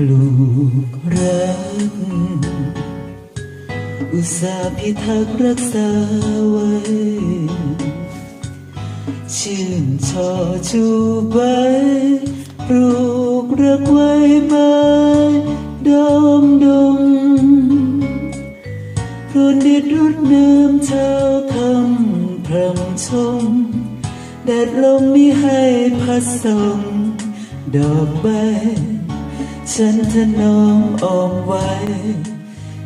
ปลูกรัก อุตสาห์พิทักษ์รักษาไว้ ชื่นชอชูใบปลูกรักไว้ไม้ดอมดงโปรดเด็ดรดน้ำเช้าคำพรำชมแดดลมมิให้พัดส่งดอกใบฉันถนอมออมไว้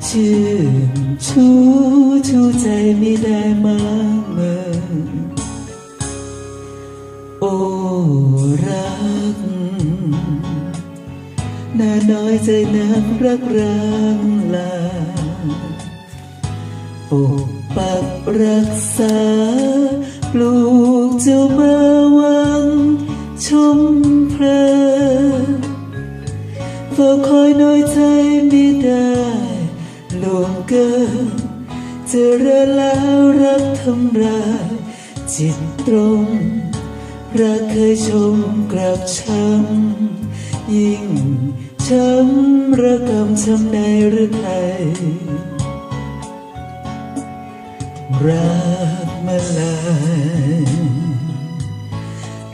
ชื่นชูชูใจไม่ได้มากเมิน โอ้รักน่าน้อยใจนักรักรางลาปกปักรักษา ปลูกเจ้ามาวัง ชมเพลินเฝ้าคอยน้อยใจไม่ได้ลวงเกินเจะระแล้วรักทำร้ายจิตตรง รักเคยชมกลับช้ำยิ่งช้ำระกำช้ำในหรือไทยรักมาลาย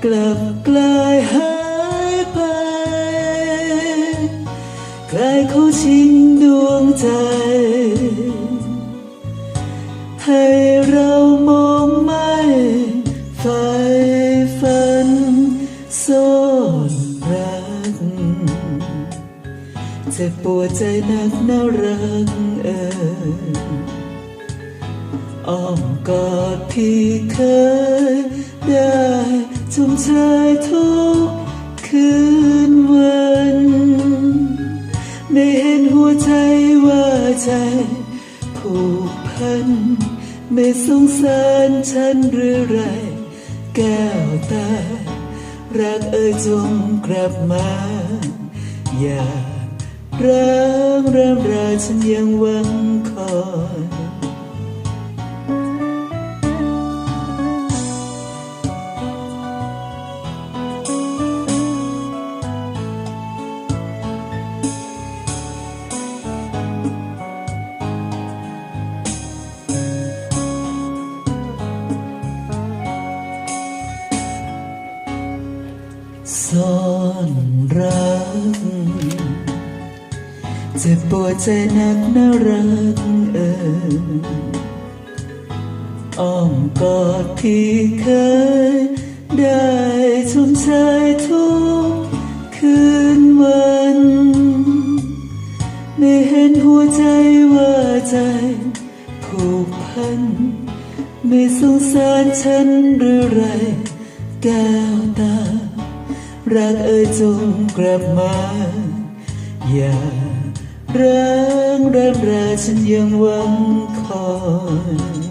กลับกลายหา ฝันซ่อนรักเจ็บปวดใจนักน่ารักเอออ้อมกอดที่เคยได้ชมชายทุกคืนวัน ไม่เห็นหัวใจว่าใจ ผูกพัน ไม่สงสารฉันหรือไร แก้วตา รักเอ่ยจงกลับมา อย่าร้างเรื่มราฉันยังหวังคอย ซ่อนรักเจ็บปวดใจนักน่ารักเอออ้อมกอดที่เคย ได้ชมชายทุกคืนวัน ไม่เห็นหัวใจว่าใจผูกพัน ไม่สงสารฉันหรือไร แก้วตา รักเอ่ยจงกลับมา อย่าร้างรำราฉันยังหวังคอย